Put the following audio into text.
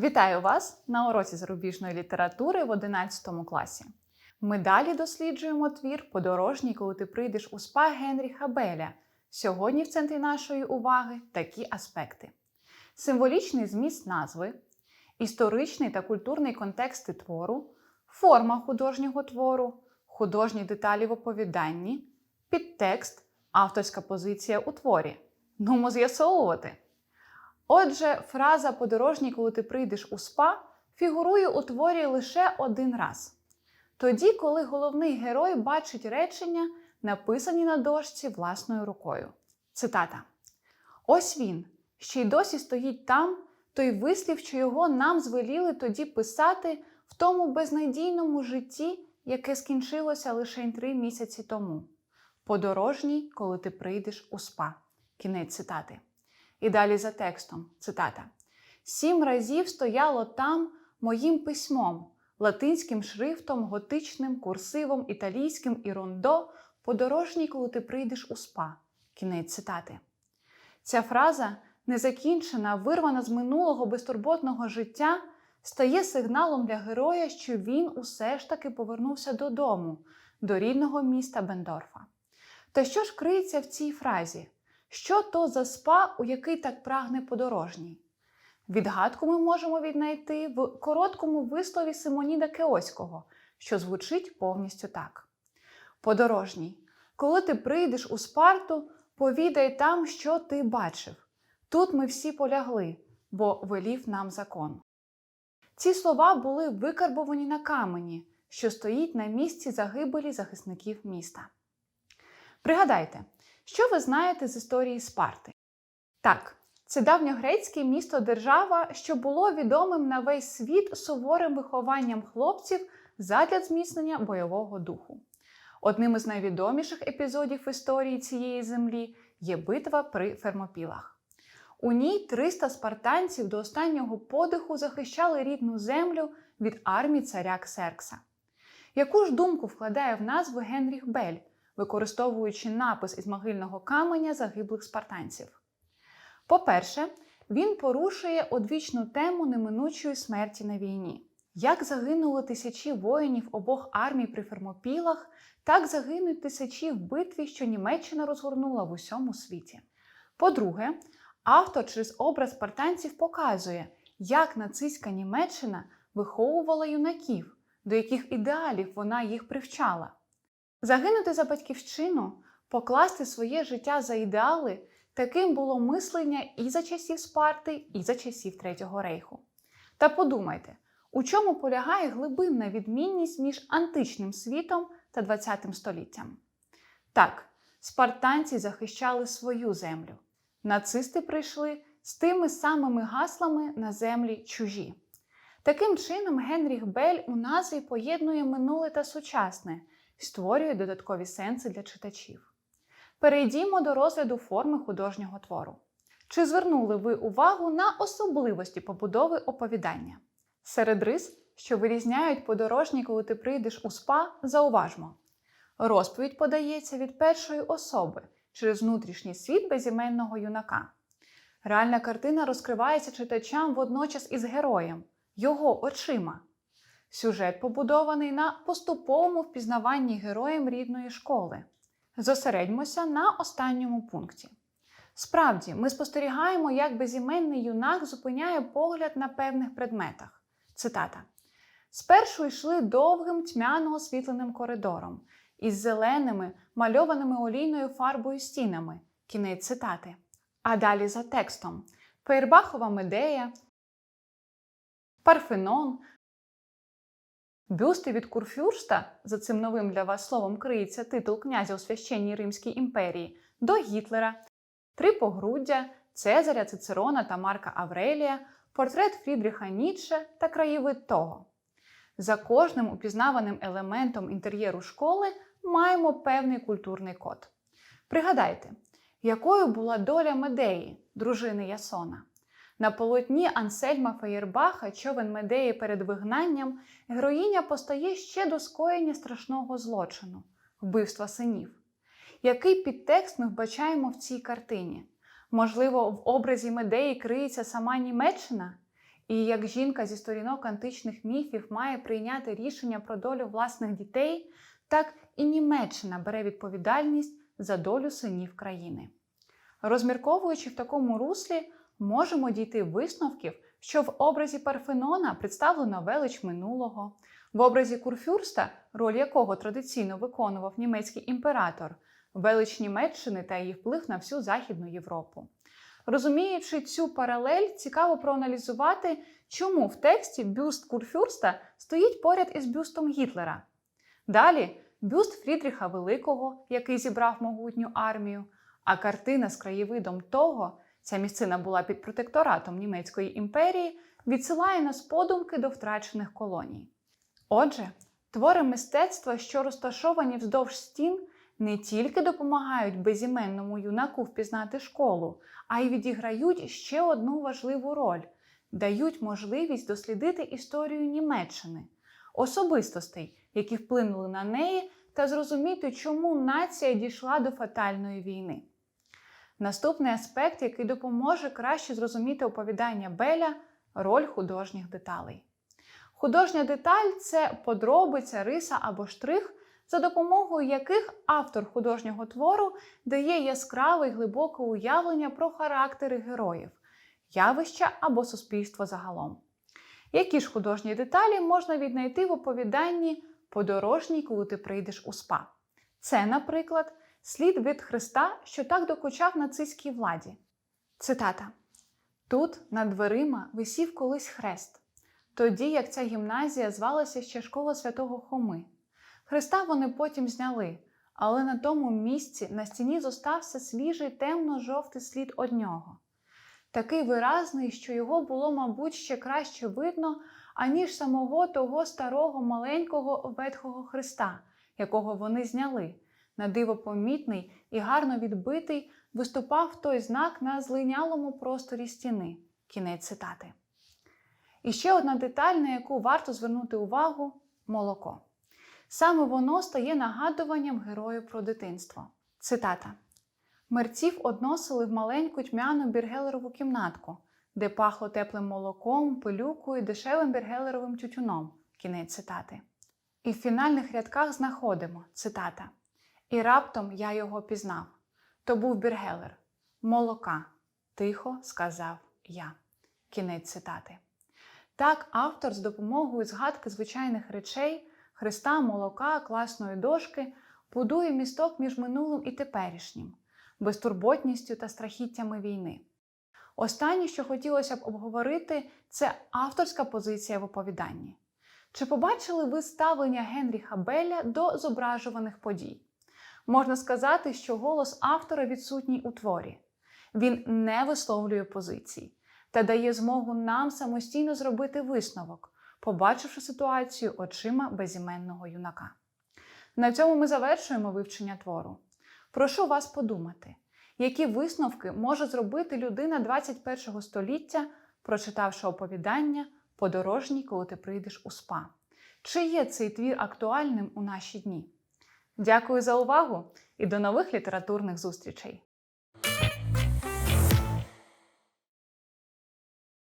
Вітаю вас на уроці зарубіжної літератури в 11 класі. Ми далі досліджуємо твір Подорожній, коли ти прийдеш у спа Генріха Беля. Сьогодні в центрі нашої уваги такі аспекти: символічний зміст назви, історичний та культурний контексти твору, форма художнього твору, художні деталі в оповіданні, підтекст, авторська позиція у творі. Нумо з'ясовувати. Отже, фраза подорожній, коли ти прийдеш у спа, фігурує у творі лише один раз. Тоді, коли головний герой бачить речення, написані на дошці власною рукою. Цитата: Ось він, ще й досі стоїть там, той вислів, що його нам звеліли тоді писати в тому безнадійному житті, яке скінчилося лише три місяці тому. Подорожній, коли ти прийдеш у спа. Кінець цитати. І далі за текстом цитата: Сім разів стояло там моїм письмом, латинським шрифтом, готичним, курсивом, італійським і рондо, подорожній, коли ти прийдеш у спа. Кінець цитати. Ця фраза, незакінчена, вирвана з минулого безтурботного життя, стає сигналом для героя, що він усе ж таки повернувся додому, до рідного міста Бендорфа. Та що ж криється в цій фразі? Що то за спа, у який так прагне подорожній? Відгадку ми можемо віднайти в короткому вислові Симоніда Кеоського, що звучить повністю так: Подорожній, коли ти прийдеш у Спарту, повідай там, що ти бачив. Тут ми всі полягли, бо велів нам закон. Ці слова були викарбовані на камені, що стоїть на місці загибелі захисників міста. Пригадайте, що ви знаєте з історії Спарти? Так, це давньогрецьке місто-держава, що було відомим на весь світ суворим вихованням хлопців задля зміцнення бойового духу. Одним із найвідоміших епізодів історії цієї землі є битва при Фермопілах. У ній 300 спартанців до останнього подиху захищали рідну землю від армії царя Ксеркса. Яку ж думку вкладає в назву Генріх Бель, використовуючи напис із могильного каменя загиблих спартанців? По-перше, він порушує одвічну тему неминучої смерті на війні. Як загинули тисячі воїнів обох армій при Фермопілах, так загинуть тисячі в битві, що Німеччина розгорнула в усьому світі. По-друге, автор через образ спартанців показує, як нацистська Німеччина виховувала юнаків, до яких ідеалів вона їх привчала. Загинути за батьківщину, покласти своє життя за ідеали, таким було мислення і за часів Спарти, і за часів Третього рейху. Та подумайте, у чому полягає глибинна відмінність між античним світом та ХХ століттям? Так, спартанці захищали свою землю. Нацисти прийшли з тими самими гаслами на землі чужі. Таким чином, Генріх Бель у назві поєднує минуле та сучасне, створює додаткові сенси для читачів. Перейдімо до розгляду форми художнього твору. Чи звернули ви увагу на особливості побудови оповідання? Серед рис, що вирізняють подорожні, коли ти прийдеш у спа, зауважмо. Розповідь подається від першої особи через внутрішній світ безіменного юнака. Реальна картина розкривається читачам водночас із героєм, його очима. Сюжет побудований на поступовому впізнаванні героєм рідної школи. Зосередьмося на останньому пункті. Справді, ми спостерігаємо, як безіменний юнак зупиняє погляд на певних предметах. Цитата: Спершу йшли довгим тьмяно освітленим коридором із зеленими, мальованими олійною фарбою стінами. Кінець цитати. А далі за текстом: Фейербахова медея, Парфенон, Бюсти від Курфюрста, за цим новим для вас словом криється титул князя у священній Римській імперії, до Гітлера, три погруддя, Цезаря, Цицерона та Марка Аврелія, портрет Фрідріха Ніцше та краєвид того. За кожним упізнаваним елементом інтер'єру школи маємо певний культурний код. Пригадайте, якою була доля Медеї, дружини Ясона. На полотні Ансельма Феєрбаха човен Медеї перед вигнанням героїня постає ще до скоєння страшного злочину вбивства синів. Який підтекст ми вбачаємо в цій картині? Можливо, в образі Медеї криється сама Німеччина? І як жінка зі сторінок античних міфів має прийняти рішення про долю власних дітей, так і Німеччина бере відповідальність за долю синів країни. Розмірковуючи в такому руслі, можемо дійти висновків, що в образі Парфенона представлено велич минулого, в образі Курфюрста, роль якого традиційно виконував німецький імператор, велич Німеччини та її вплив на всю Західну Європу. Розуміючи цю паралель, цікаво проаналізувати, чому в тексті бюст Курфюрста стоїть поряд із бюстом Гітлера. Далі бюст Фрідріха Великого, який зібрав могутню армію, а картина з краєвидом того, ця місцина була під протекторатом Німецької імперії, відсилає нас подумки до втрачених колоній. Отже, твори мистецтва, що розташовані вздовж стін, не тільки допомагають безіменному юнаку впізнати школу, а й відіграють ще одну важливу роль дають можливість дослідити історію Німеччини, особистостей, які вплинули на неї, та зрозуміти, чому нація дійшла до фатальної війни. Наступний аспект, який допоможе краще зрозуміти оповідання Беля роль художніх деталей. Художня деталь це подробиця, риса або штрих, за допомогою яких автор художнього твору дає яскраве й глибоке уявлення про характери героїв, явища або суспільство загалом. Які ж художні деталі можна віднайти в оповіданні Подорожній, коли ти прийдеш у спа? Це, наприклад, слід від Христа, що так докучав нацистській владі. Цитата: Тут над дверима висів колись хрест, тоді як ця гімназія звалася ще школа святого Хоми. Христа вони потім зняли, але на тому місці на стіні зостався свіжий темно-жовтий слід од нього. Такий виразний, що його було, мабуть, ще краще видно, аніж самого того старого маленького ветхого Христа, якого вони зняли. На диво помітний і гарно відбитий виступав той знак на злинялому просторі стіни. Кінець цитати. І ще одна деталь, на яку варто звернути увагу молоко. Саме воно стає нагадуванням герою про дитинство. Цитата: Мерців односили в маленьку тьмяну біргелерову кімнатку, де пахло теплим молоком, пилюкою, дешевим біргелеровим тютюном. Кінець цитати. І в фінальних рядках знаходимо цитата. І раптом я його пізнав. То був біргелер. Молока, тихо сказав я. Кінець цитати. Так, автор з допомогою згадки звичайних речей, Христа, молока, класної дошки будує місток між минулим і теперішнім, безтурботністю та страхіттями війни. Останнє, що хотілося б обговорити, це авторська позиція в оповіданні. Чи побачили ви ставлення Генріха Белля до зображуваних подій? Можна сказати, що голос автора відсутній у творі. Він не висловлює позицій та дає змогу нам самостійно зробити висновок, побачивши ситуацію очима безіменного юнака. На цьому ми завершуємо вивчення твору. Прошу вас подумати, які висновки може зробити людина 21 століття, прочитавши оповідання Подорожній, коли ти прийдеш у спа. Чи є цей твір актуальним у наші дні? Дякую за увагу і до нових літературних зустрічей!